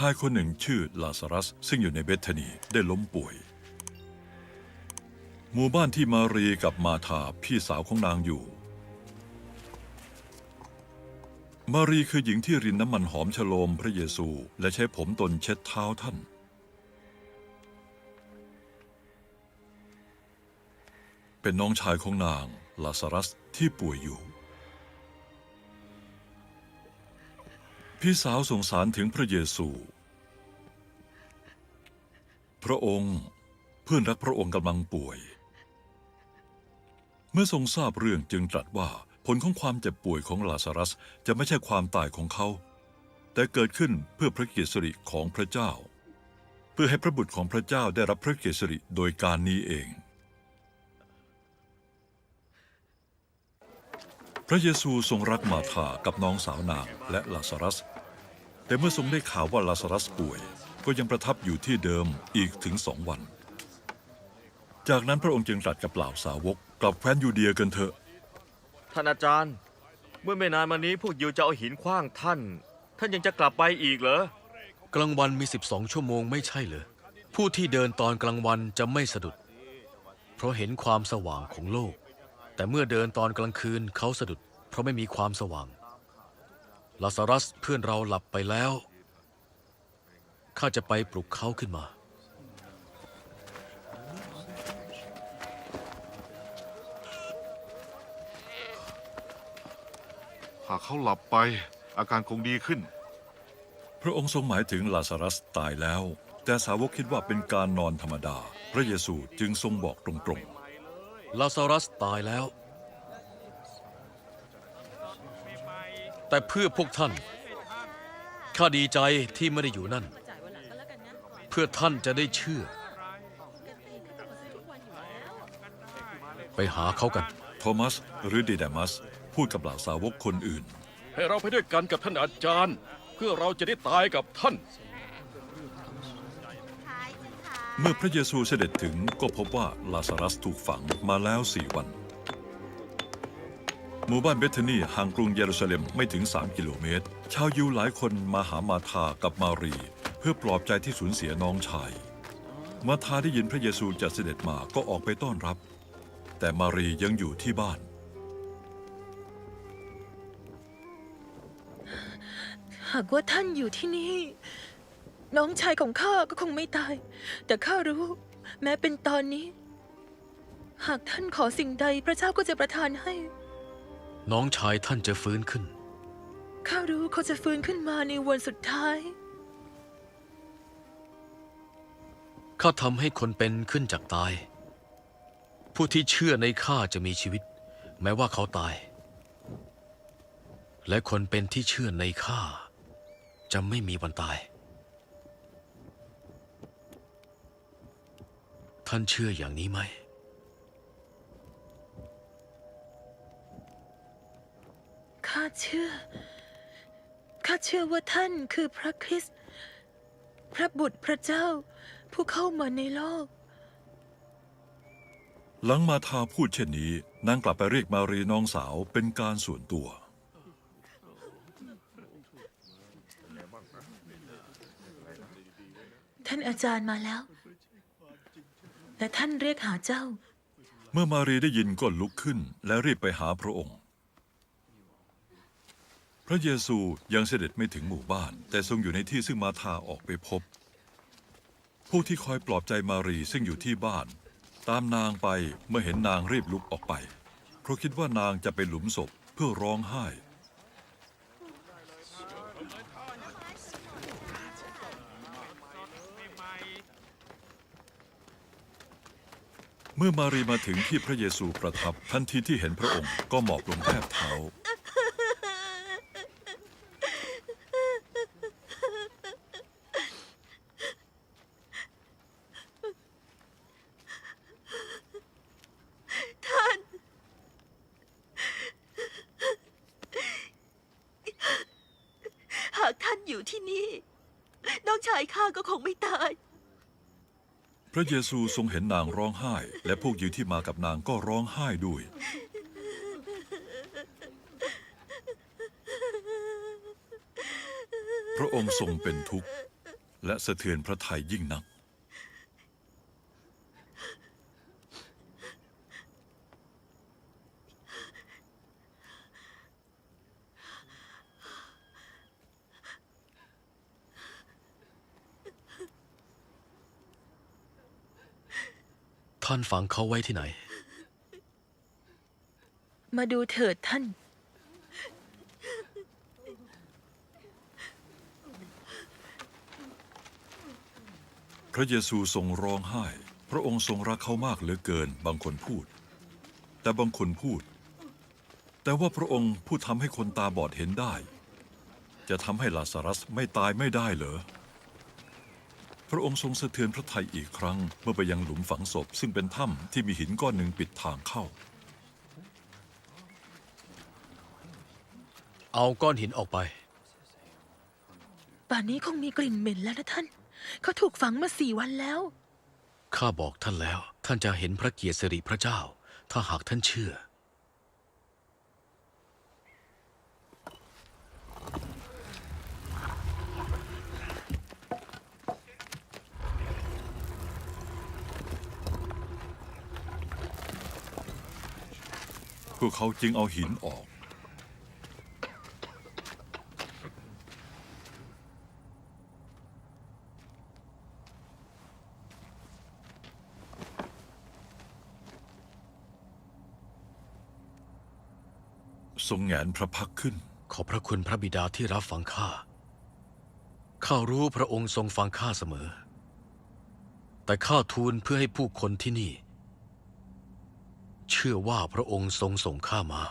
ชายคนหนึ่งชื่อลาซารัส ซึ่งอยู่ในเบธานีได้ล้มป่วย หมู่บ้านที่มารีกับมาธาพี่สาวของนางอยู่ มารีคือหญิงที่รินน้ำมันหอมฉโลมพระเยซู และใช้ผมตนเช็ดเท้าท่านเป็นน้องชายของนางลาซารัสที่ป่วยอยู่ พี่สาวสงสารถึงพระเยซู พระองค์เพื่อนรักพระองค์กำลังป่วย เมื่อทรงทราบเรื่องจึงตรัสว่าผลของความเจ็บป่วยของลาซารัสจะไม่ใช่ความตายของเขา แต่เกิดขึ้นเพื่อพระเกียรติสิริของพระเจ้า เพื่อให้พระบุตรของพระเจ้าได้รับพระเกียรติสิริโดยการนี้เอง พระเยซูทรงรักมาธากับน้องสาวนางและลาซารัส แต่เมื่อทรงได้ข่าวว่าลาซารัสป่วย ก็ยังประทับอยู่ที่เดิมอีกถึงสองวัน จากนั้นพระองค์จึงตรัสกับเหล่าสาวกกลับแคว้นยูเดียกันเถอะ ท่านอาจารย์ เมื่อไม่นานมานี้พวกยิวจะเอาหินขว้างท่าน ท่านยังจะกลับไปอีกเหรอ กลางวันมี 12 ชั่วโมงไม่ใช่เหรอ ผู้ที่เดินตอนกลางวันจะไม่สะดุด เพราะเห็นความสว่างของโลก แต่เมื่อเดินตอนกลางคืนเขาสะดุด เพราะไม่มีความสว่าง ลาซารัสเพื่อนเราหลับไปแล้ว ข้าจะไปปลุกเขาขึ้นมา หากเขาหลับไปอาการคงดีขึ้น พระองค์ทรงหมายถึงลาซารัสตายแล้ว แต่สาวกคิดว่าเป็นการนอนธรรมดา พระเยซูจึงทรงบอกตรง ลาซารัสตายแล้ว แต่เพื่อพวกท่าน ข้าดีใจที่ไม่ได้อยู่นั่น เพื่อท่านจะได้เชื่อ ไปหาเขากันๆโทมัสหรือดิเดมัส พูดกับเหล่าสาวกคนอื่น ให้เราไปด้วยกันกับท่านอาจารย์ เพื่อเราจะได้ตายกับท่าน เมื่อพระเยซูเสด็จถึงก็พบว่าลาซารัสถูกฝังมาแล้วสี่วัน หมู่บ้านเบธานีห่างกรุงเยรูซาเล็มไม่ถึง 3 กิโลเมตร ชาวยิวหลายคนมาหามาธากับมารี เพื่อปลอบใจที่สูญเสียน้องชาย มาธาได้ยินพระเยซูจะเสด็จมาก็ออกไปต้อนรับ แต่มารียังอยู่ที่บ้าน หากว่าท่านอยู่ที่นี่ น้องชายของข้าก็คงไม่ตาย แต่ข้ารู้ แม้เป็นตอนนี้ หากท่านขอสิ่งใดพระเจ้าก็จะประทานให้ น้องชายท่านจะฟื้นขึ้น ข้ารู้เขาจะฟื้นขึ้นมาในวันสุดท้าย ข้าทำให้คนเป็นขึ้นจากตาย ผู้ที่เชื่อในข้าจะมีชีวิต แม้ว่าเขาตาย และคนเป็นที่เชื่อในข้าจะไม่มีวันตาย ท่านเชื่ออย่างนี้ไหม ข้าเชื่อ ข้าเชื่อว่าท่านคือพระคริสต์ พระบุตรพระเจ้า ผู้เข้ามาในโลก หลังมาธาพูดเช่นนี้นางกลับไปเรียกมารีน้องสาวเป็นการส่วนตัว ท่านอาจารย์มาแล้ว และท่านเรียกหาเจ้า เมื่อมารีได้ยินก็ลุกขึ้น และรีบไปหาพระองค์ พระเยซูยังเสด็จไม่ถึงหมู่บ้าน แต่ทรงอยู่ในที่ซึ่งมาธาออกไปพบ ผู้ที่คอยปลอบใจมารีซึ่งอยู่ที่บ้าน ตามนางไปเมื่อเห็นนางรีบลุกออกไป เพราะคิดว่านางจะไปหลุมศพเพื่อร้องไห้ เมื่อมารีมาถึงที่พระเยซูประทับทันทีที่เห็นพระองค์ก็หมอบลงแทบเท้าหากท่านอยู่ที่นี่ น้องชายข้าก็คงไม่ตาย ระเยซูทรงเห็นนางร้องไห้ และพวกยิวที่มากับนางก็ร้องไห้ด้วย พระองค์ทรงเป็นทุกข์ และสะเทือนพระทัยยิ่งนัก ท่านฝังเขาไว้ที่ไหน มาดูเถิดท่าน พระเยซูทรงร้องไห้ พระองค์ทรงรักเขามากเหลือเกิน บางคนพูด แต่บางคนพูด แต่ว่าพระองค์ผู้ทำให้คนตาบอดเห็นได้ จะทำให้ลาซารัสไม่ตายไม่ได้เหรอ พระองค์ทรงสะเทือนพระทัยอีกครั้ง เมื่อไปยังหลุมฝังศพ ซึ่งเป็นถ้ำที่มีหินก้อนหนึ่งปิดทางเข้า เอาก้อนหินออกไป ป่านนี้คงมีกลิ่นเหม็นแล้วนะท่าน เขาถูกฝังมาสี่วันแล้ว ข้าบอกท่านแล้ว ท่านจะเห็นพระเกียรติสิริพระเจ้า ถ้าหากท่านเชื่อ พวกเขาจึงเอาหินออก ทรงแหงนพระพักขึ้น ขอบพระคุณพระบิดาที่รับฟังข้า ข้ารู้พระองค์ทรงฟังข้าเสมอ แต่ข้าทูลเพื่อให้ผู้คนที่นี่ เชื่อว่าพระองค์ทรงส่งข้ามา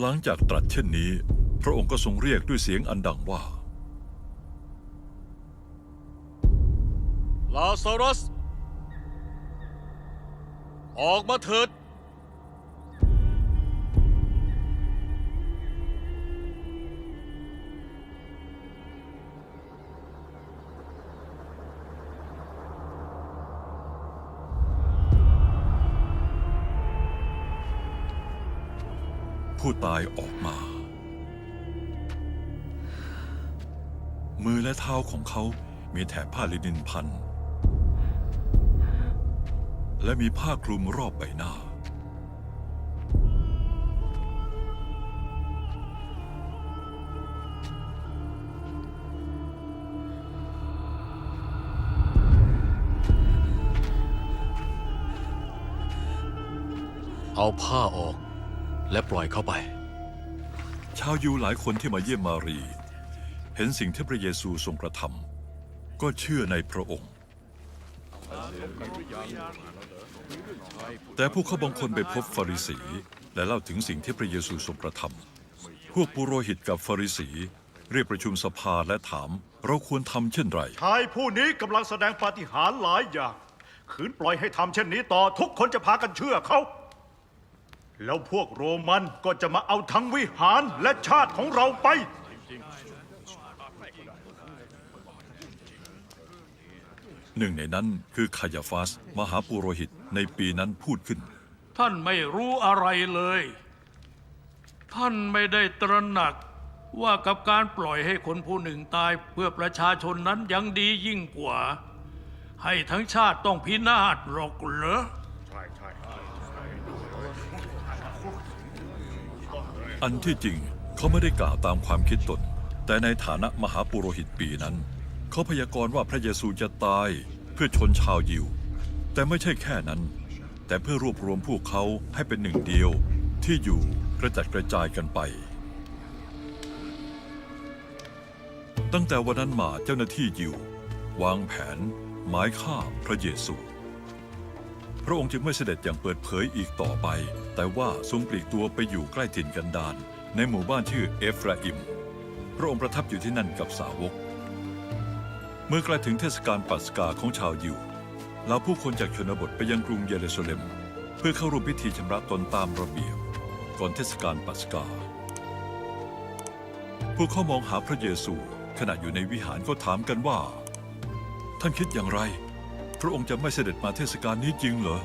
หลังจากตรัสเช่นนี้ พระองค์ก็ทรงเรียกด้วยเสียงอันดังว่า ลาซารัส ออกมาเถิด ผู้ตายออกมา มือและเท้าของเขามีแถบผ้าลินินพัน และมีผ้าคลุมรอบใบหน้า เอาผ้าออก และปล่อยเขาไป ชาวยิวหลายคนที่มาเยี่ยมมารี เห็นสิ่งที่พระเยซูทรงกระทำก็เชื่อในพระองค์ แต่พวกเขาบางคนไปพบฟาริสีและเล่าถึงสิ่งที่พระเยซูทรงกระทำพวกปุโรหิตกับฟาริสีเรียกประชุมสภาและถาม เราควรทำเช่นไร ชายผู้นี้กำลังแสดงปาฏิหาริย์หลายอย่าง ขืนปล่อยให้ทำเช่นนี้ต่อทุกคนจะพากันเชื่อเขา แล้วพวกโรมันก็จะมาเอาทั้งวิหารและชาติของเราไป หนึ่งในนั้นคือคายาฟาส มหาปุโรหิตในปีนั้นพูดขึ้น ท่านไม่รู้อะไรเลย ท่านไม่ได้ตระหนักว่ากับการปล่อยให้คนผู้หนึ่งตายเพื่อประชาชนนั้นยังดียิ่งกว่า ให้ทั้งชาติต้องพินาศหรอกเหรอ อันที่จริงเขาไม่ได้กล่าวตามความคิดตน แต่ในฐานะมหาปุโรหิตปีนั้น เขาพยากรณ์ว่าพระเยซูจะตายเพื่อชนชาวยิว แต่ไม่ใช่แค่นั้น แต่เพื่อรวบรวมพวกเขาให้เป็นหนึ่งเดียวที่อยู่กระจัดกระจายกันไป ตั้งแต่วันนั้นมาเจ้าหน้าที่ยิว วางแผนหมายฆ่าพระเยซู พระองค์จึงไม่เสด็จอย่างเปิดเผยอีกต่อไป แต่ว่าทรงปลีกตัวไปอยู่ใกล้ถิ่นกันดารในหมู่บ้านชื่อเอฟราอิม พระองค์ประทับอยู่ที่นั่นกับสาวก เมื่อใกล้ถึงเทศกาลปัสกาของชาวยิวเหล่าผู้คนจากชนบทไปยังกรุงเยรูซาเล็ม เพื่อเข้าร่วมพิธีชำระตนตามระเบียบ ก่อนเทศกาลปัสกาพวกเข้ามองหาพระเยซูขณะอยู่ในวิหารก็ถามกันว่า ท่านคิดอย่างไร พระองค์จะไม่เสด็จมาเทศกาลนี้จริงเหรอ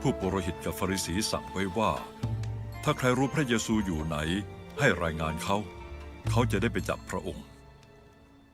ผู้ปรหิตกับฟาริสีสั่งไว้ว่า ถ้าใครรู้พระเยซูอยู่ไหน ให้รายงานเขา เขาจะได้ไปจับพระองค์